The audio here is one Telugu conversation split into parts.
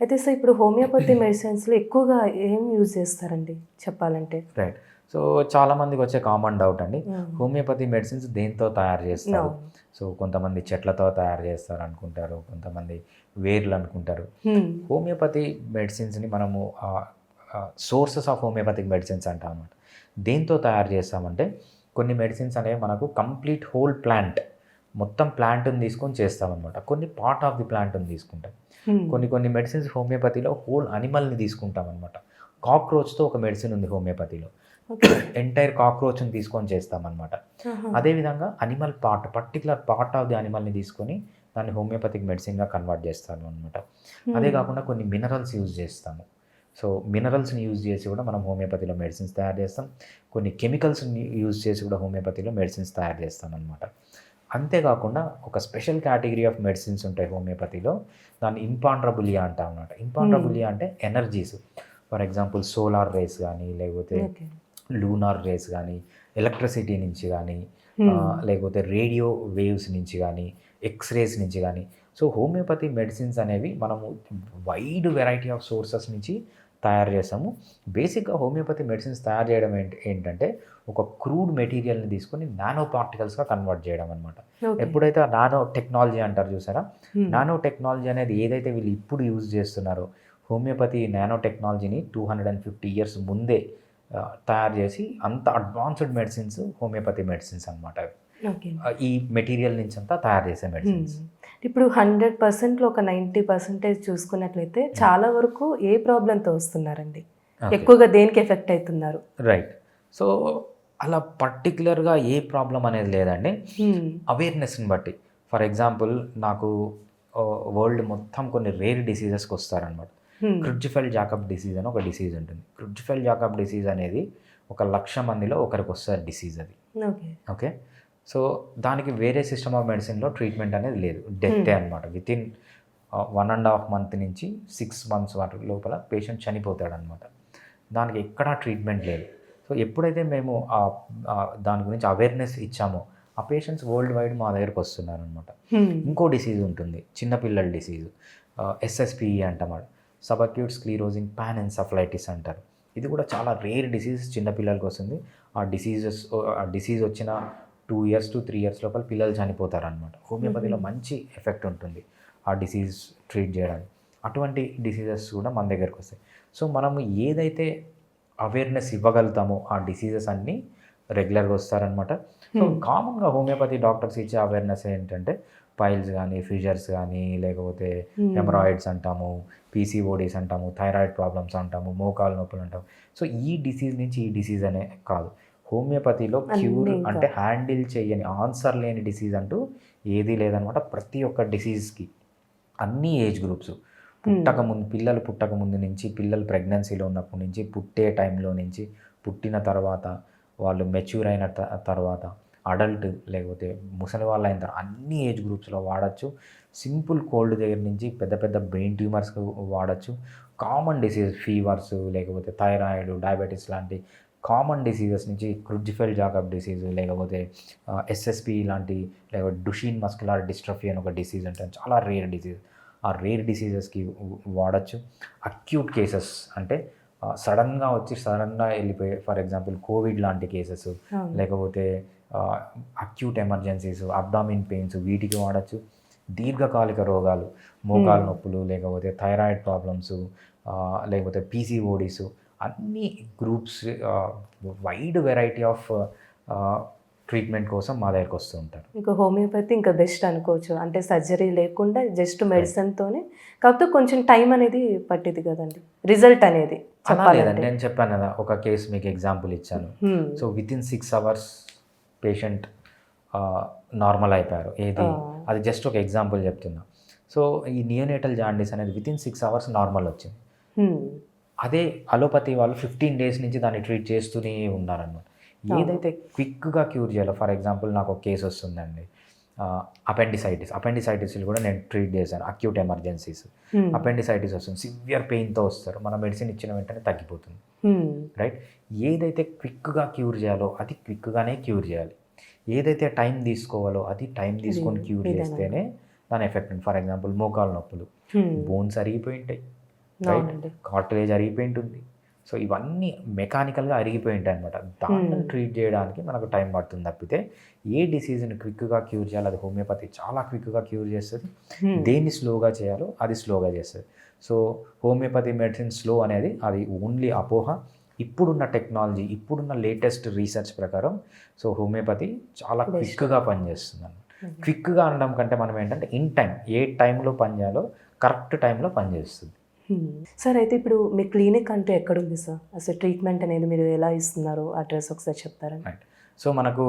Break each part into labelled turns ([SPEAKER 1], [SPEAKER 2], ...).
[SPEAKER 1] అయితే సార్ ఇప్పుడు హోమియోపతి మెడిసిన్స్లో ఎక్కువగా ఏం యూజ్ చేస్తారండి? చెప్పాలంటే.
[SPEAKER 2] రైట్. సో చాలా మందికి వచ్చే కామన్ డౌట్ అండి. హోమియోపతి మెడిసిన్స్ దేంతో తయారు చేస్తారు. సో కొంతమంది చెట్లతో తయారు చేస్తారు అనుకుంటారు కొంతమంది వేర్లు అనుకుంటారు. హోమియోపతి మెడిసిన్స్ని మనము సోర్సెస్ ఆఫ్ హోమియోపతిక్ మెడిసిన్స్ అంటాం అనమాట దేంతో తయారు చేస్తామంటే కొన్ని మెడిసిన్స్ అనేవి మనకు కంప్లీట్ హోల్ ప్లాంట్ మొత్తం ప్లాంట్ని తీసుకొని చేస్తామన్నమాట. కొన్ని పార్ట్ ఆఫ్ ది ప్లాంట్ని తీసుకుంటాం.
[SPEAKER 1] Hmm.
[SPEAKER 2] కొన్ని కొన్ని మెడిసిన్స్ హోమియోపతిలో హోల్ అనిమల్ని తీసుకుంటాం అనమాట కాక్రోచ్తో ఒక మెడిసిన్ ఉంది హోమియోపతిలో. ఎంటైర్ కాక్రోచ్ని తీసుకొని చేస్తామన్నమాట. అదేవిధంగా animal part particular part of the అనిమల్ని తీసుకొని దాన్ని హోమియోపతిక్ మెడిసిన్గా కన్వర్ట్ చేస్తాను అనమాట అదే కాకుండా కొన్ని మినరల్స్ యూజ్ చేస్తాము. సో మినరల్స్ని యూజ్ చేసి కూడా మనం హోమియోపతిలో మెడిసిన్స్ తయారు చేస్తాం. కొన్ని కెమికల్స్ని యూజ్ చేసి కూడా హోమియోపతిలో మెడిసిన్స్ తయారు చేస్తాం అనమాట అంతేకాకుండా ఒక స్పెషల్ కేటగిరీ ఆఫ్ మెడిసిన్స్ ఉంటాయి హోమియోపతిలో. దాన్ని ఇంపాండ్రబులియా అంటాం అనమాట ఇంపాండ్రబులియా అంటే energies. For example solar rays కానీ లేకపోతే. లూనార్ రేస్ కానీ ఎలక్ట్రిసిటీ నుంచి కానీ
[SPEAKER 1] Hmm.
[SPEAKER 2] లేకపోతే రేడియో వేవ్స్ నుంచి కానీ ఎక్స్రేస్ నుంచి కానీ సో హోమియోపతి మెడిసిన్స్ అనేవి మనము వైడ్ వెరైటీ ఆఫ్ సోర్సెస్ నుంచి తయారు చేస్తాము బేసిక్గా హోమియోపతి మెడిసిన్స్ తయారు చేయడం ఏంటి ఏంటంటే ఒక క్రూడ్ మెటీరియల్ని తీసుకొని నానో పార్టికల్స్గా కన్వర్ట్ చేయడం అనమాట. ఎప్పుడైతే నానో టెక్నాలజీ అంటారు చూసారా. నానో టెక్నాలజీ అనేది ఏదైతే వీళ్ళు ఇప్పుడు యూజ్ చేస్తున్నారో హోమియోపతి నానో టెక్నాలజీని two hundred and fifty years ముందే ఆ, తయారు చేసి అంత అడ్వాన్స్డ్ మెడిసిన్స్ హోమియోపతి మెడిసిన్స్ అనమాట
[SPEAKER 1] Okay.
[SPEAKER 2] ఈ మెటీరియల్ నుంచి అంతా తయారు చేసే మెడిసిన్స్.
[SPEAKER 1] ఇప్పుడు హండ్రెడ్ పర్సెంట్లో ఒక నైంటీ పర్సెంటేజ్ చూసుకున్నట్లయితే చాలా వరకు ఏ ప్రాబ్లంతో వస్తున్నారండి? ఎక్కువగా దేనికి ఎఫెక్ట్ అవుతున్నారు
[SPEAKER 2] రైట్. సో అలా పర్టికులర్గా ఏ ప్రాబ్లం అనేది లేదండి. అవేర్నెస్ని బట్టి. ఫర్ ఎగ్జాంపుల్ నాకు వరల్డ్ మొత్తం కొన్ని రేర్ డిసీజెస్కి వస్తారనమాట. క్రిడ్జిఫెల్ జాకబ్ డిసీజ్ అని ఒక డిసీజ్ ఉంటుంది. క్రిడ్జిఫెల్ జాకబ్ డిసీజ్ అనేది ఒక లక్ష మందిలో ఒకరికి వస్తారు డిసీజ్ అది.
[SPEAKER 1] ఓకే.
[SPEAKER 2] ఓకే? సో దానికి వేరే సిస్టమ్ ఆఫ్ మెడిసిన్లో ట్రీట్మెంట్ అనేది లేదు. డెత్తే అనమాట within one and half month నుంచి సిక్స్ మంత్స్ వరకు లోపల పేషెంట్ చనిపోతాడు అనమాట దానికి ఎక్కడా ట్రీట్మెంట్ లేదు. సో ఎప్పుడైతే మేము దాని గురించి అవేర్నెస్ ఇచ్చామో ఆ పేషెంట్స్ వరల్డ్ వైడ్ మా దగ్గరకు వస్తున్నారు అనమాట
[SPEAKER 1] Hmm.
[SPEAKER 2] ఇంకో డిసీజ్ ఉంటుంది. చిన్నపిల్లల డిసీజ్ ఎస్ఎస్పిఈ అంటామాట సబక్యూట్ స్క్లీరోజింగ్ పాన్ ఎన్సఫ్లైటిస్ అంటారు. ఇది కూడా చాలా రేర్ డిసీజ్ చిన్నపిల్లలకి వస్తుంది. ఆ డిసీజెస్ ఆ డిసీజ్ వచ్చిన two years to three years లోపల పిల్లలు చనిపోతారు అనమాట హోమియోపతిలో మంచి ఎఫెక్ట్ ఉంటుంది ఆ డిసీజ్ ట్రీట్ చేయడానికి. అటువంటి డిసీజెస్ కూడా మన దగ్గరకు వస్తాయి. సో మనము ఏదైతే అవేర్నెస్ ఇవ్వగలుగుతామో ఆ డిసీజెస్ అన్నీ రెగ్యులర్గా వస్తారనమాట సో. కామన్గా హోమియోపతి డాక్టర్స్ ఇచ్చే అవేర్నెస్ ఏంటంటే పైల్స్ కానీ ఫిజర్స్ కానీ లేకపోతే. హెమరాయిడ్స్ అంటాము పీసీఓడీస్ అంటాము థైరాయిడ్ ప్రాబ్లమ్స్ అంటాము మోకాలు నొప్పులు అంటాము. సో ఈ డిసీజ్ నుంచి ఈ డిసీజ్ అనే కాదు. హోమియోపతిలో క్యూర్. అంటే హ్యాండిల్ చేయని ఆన్సర్ లేని డిసీజ్ అంటూ ఏదీ లేదనమాట ప్రతి ఒక్క డిసీజ్కి. అన్ని ఏజ్ గ్రూప్స్. పుట్టక ముందు పిల్లలు పుట్టక ముందు నుంచి పిల్లలు ప్రెగ్నెన్సీలో ఉన్నప్పటి నుంచి పుట్టే టైంలో నుంచి పుట్టిన తర్వాత వాళ్ళు మెచ్యూర్ అయిన త- తర్వాత అడల్ట్ లేకపోతే ముసలి వాళ్ళు అయిన తర్వాత అన్ని ఏజ్ గ్రూప్స్లో వాడచ్చు. సింపుల్ కోల్డ్ దగ్గర నుంచి పెద్ద పెద్ద బ్రెయిన్ ట్యూమర్స్ వాడచ్చు. కామన్ డిసీజ్ ఫీవర్స్ లేకపోతే థైరాయిడ్ డయాబెటీస్ లాంటి కామన్ డిసీజెస్ నుంచి క్రుడ్జిఫెల్ జాకబ్ డిసీజ్ లేకపోతే ఎస్ఎస్పి లాంటి లేకపోతే డుషీన్ మస్కులార్ డిస్ట్రఫీ అని ఒక డిసీజ్ అంటే చాలా రేర్ డిసీజ్ ఆ రేర్ డిసీజెస్కి వాడచ్చు అక్యూట్ కేసెస్ అంటే సడన్గా వచ్చి సడన్గా వెళ్ళిపోయే ఫర్ ఎగ్జాంపుల్ కోవిడ్ లాంటి కేసెస్. లేకపోతే అక్యూట్ ఎమర్జెన్సీస్ అబ్డామిన్ పెయిన్స్ వీటికి వాడచ్చు దీర్ఘకాలిక రోగాలు మోకాలు. నొప్పులు లేకపోతే థైరాయిడ్ ప్రాబ్లమ్స్ లేకపోతే పీసీఓడీస్ అన్ని groups wide variety of treatment కోసం మా దగ్గరకు వస్తూ ఉంటారు.
[SPEAKER 1] ఇంకా హోమియోపతి ఇంకా బెస్ట్ అనుకోవచ్చు. అంటే సర్జరీ లేకుండా జస్ట్ మెడిసిన్తోనే కాకపోతే కొంచెం టైం అనేది పట్టింది కదండి. రిజల్ట్ అనేది
[SPEAKER 2] లేదండి. నేను చెప్పాను కదా ఒక కేసు మీకు ఎగ్జాంపుల్ ఇచ్చాను. So within six hours patient normal అయిపోయారు. ఏది. అది జస్ట్ ఒక ఎగ్జాంపుల్ చెప్తున్నా. సో ఈ నియోనేటల్ జాండీస్ అనేది within six hours normal వచ్చింది. అదే అలోపతి వాళ్ళు ఫిఫ్టీన్ డేస్ నుంచి దాన్ని ట్రీట్ చేస్తూనే ఉన్నారన్నమాట. ఏదైతే క్విక్గా క్యూర్ చేయాలో ఫర్ ఎగ్జాంపుల్ నాకు ఒక కేసు వస్తుందండి. అపెండిసైటిస్. అపెండిసైటిస్ కూడా నేను ట్రీట్ చేశాను అక్యూట్ ఎమర్జెన్సీస్. అపెండిసైటిస్ వస్తుంది సివియర్ పెయిన్తో వస్తారు. మన మెడిసిన్ ఇచ్చిన వెంటనే తగ్గిపోతుంది. రైట్ ఏదైతే క్విక్గా క్యూర్ చేయాలో అది క్విక్గానే క్యూర్ చేయాలి. ఏదైతే టైం తీసుకోవాలో అది టైం తీసుకొని క్యూర్? చేస్తేనే దాని ఎఫెక్ట్ ఫర్ ఎగ్జాంపుల్ మోకాలు నొప్పులు. బోన్స్ అరిగిపోయి ఉంటాయి. కార్టిలేజ్ అరిగిపోయి ఉంటుంది సో ఇవన్నీ మెకానికల్గా అరిగిపోయి ఉంటాయి అనమాట దాన్ని. ట్రీట్ చేయడానికి మనకు టైం పడుతుంది తప్పితే ఏ డిసీజ్ని క్విక్గా క్యూర్ చేయాలి అది హోమియోపతి చాలా క్విక్గా క్యూర్ చేస్తుంది. దేన్ని స్లోగా చేయాలో అది స్లోగా చేస్తుంది సో హోమియోపతి మెడిసిన్ స్లో అనేది అది ఓన్లీ అపోహ ఇప్పుడున్న టెక్నాలజీ ఇప్పుడున్న లేటెస్ట్ రీసెర్చ్ ప్రకారం సో హోమియోపతి చాలా. క్విక్గా పనిచేస్తుంది అన్నమాట
[SPEAKER 1] Hmm.
[SPEAKER 2] క్విక్గా అనడం కంటే మనం ఏంటంటే ఇన్ టైం ఏ టైంలో పనిచేయాలో కరెక్ట్ టైంలో పనిచేస్తుంది.
[SPEAKER 1] సార్ అయితే ఇప్పుడు మీ క్లినిక్ అంటూ ఎక్కడుంది సార్ అసలు ట్రీట్మెంట్ అనేది మీరు ఎలా ఇస్తున్నారు? అడ్రస్ ఒకసారి చెప్తారా?
[SPEAKER 2] సో మనకు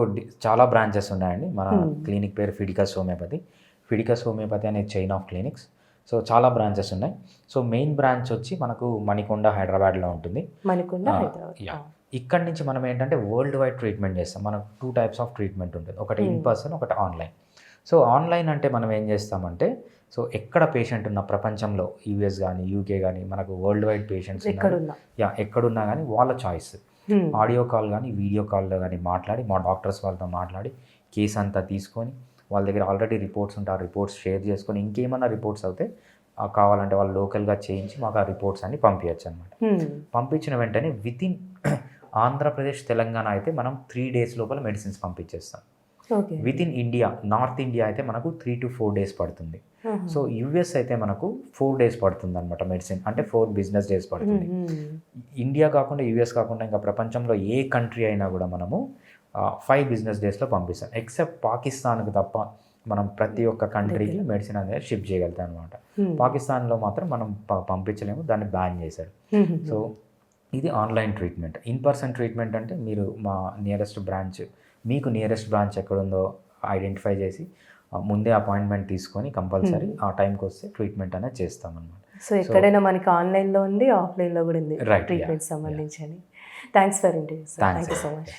[SPEAKER 2] చాలా బ్రాంచెస్ ఉన్నాయండి. మన
[SPEAKER 1] Hmm.
[SPEAKER 2] క్లినిక్ పేరు ఫిడికస్ హోమియోపతి ఫిడికస్ హోమియోపతి అనే చైన్ ఆఫ్ క్లినిక్స్ సో చాలా బ్రాంచెస్ ఉన్నాయి. సో మెయిన్ బ్రాంచ్ వచ్చి మనకు మణికొండ హైదరాబాద్లో ఉంటుంది.
[SPEAKER 1] మణికొండ
[SPEAKER 2] Ah,
[SPEAKER 1] హైదరాబాద్.
[SPEAKER 2] yeah. ఇక్కడ నుంచి మనం ఏంటంటే వరల్డ్ వైడ్ ట్రీట్మెంట్ చేస్తాం. మనకు టూ టైప్స్ ఆఫ్ ట్రీట్మెంట్ ఉంటుంది. ఒకటి ఇన్
[SPEAKER 1] Hmm.
[SPEAKER 2] పర్సన్ ఒకటి ఆన్లైన్ సో ఆన్లైన్ అంటే మనం ఏం చేస్తామంటే సో ఎక్కడ పేషెంట్ ఉన్న ప్రపంచంలో యూఎస్ కానీ యూకే కానీ మనకు వరల్డ్ వైడ్ పేషెంట్స్ యా ఎక్కడున్నా కానీ వాళ్ళ చాయిస్. ఆడియో కాల్ కానీ వీడియో కాల్లో కానీ మాట్లాడి మా డాక్టర్స్ వాళ్ళతో మాట్లాడి కేస్ అంతా తీసుకొని వాళ్ళ దగ్గర ఆల్రెడీ రిపోర్ట్స్ ఉంటే ఆ రిపోర్ట్స్ షేర్ చేసుకొని ఇంకేమన్నా రిపోర్ట్స్ అవుతే ఆ కావాలంటే వాళ్ళు లోకల్గా చేయించి మాకు ఆ రిపోర్ట్స్ అన్ని పంపించచ్చు అనమాట. పంపించిన వెంటనే వితిన్ ఆంధ్రప్రదేశ్ తెలంగాణ అయితే మనం త్రీ డేస్ లోపల మెడిసిన్స్ పంపించేస్తాం. Within India north India అయితే మనకు త్రీ టు ఫోర్ డేస్ పడుతుంది. సో యుఎస్ అయితే మనకు ఫోర్ డేస్ పడుతుంది అనమాట మెడిసిన్ అంటే ఫోర్ బిజినెస్ డేస్ పడుతుంది. ఇండియా కాకుండా యుఎస్ కాకుండా ఇంకా ప్రపంచంలో ఏ కంట్రీ అయినా కూడా మనము ఫైవ్ బిజినెస్ డేస్లో పంపిస్తాం. ఎక్సెప్ట్ పాకిస్తాన్కి తప్ప మనం ప్రతి ఒక్క కంట్రీకి మెడిసిన్ అనేది షిప్ చేయగలుగుతాం అనమాట. పాకిస్తాన్లో మాత్రం మనం పంపించలేము దాన్ని బ్యాన్ చేశారు. సో ఇది online treatment in person treatment అంటే మీరు మా నియరెస్ట్ బ్రాంచ్ మీకు నియరెస్ట్ బ్రాంచ్ ఎక్కడుందో ఐడెంటిఫై చేసి ముందే అపాయింట్మెంట్ తీసుకొని కంపల్సరీ ఆ టైంకి వస్తే ట్రీట్మెంట్ అనేది చేస్తామన్నమాట.
[SPEAKER 1] సో ఎక్కడైనా మనకి ఆన్లైన్లో ఉంది ఆఫ్లైన్లో కూడా ఉంది ట్రీట్మెంట్ సంబంధించి thanks for interview thank you so. Much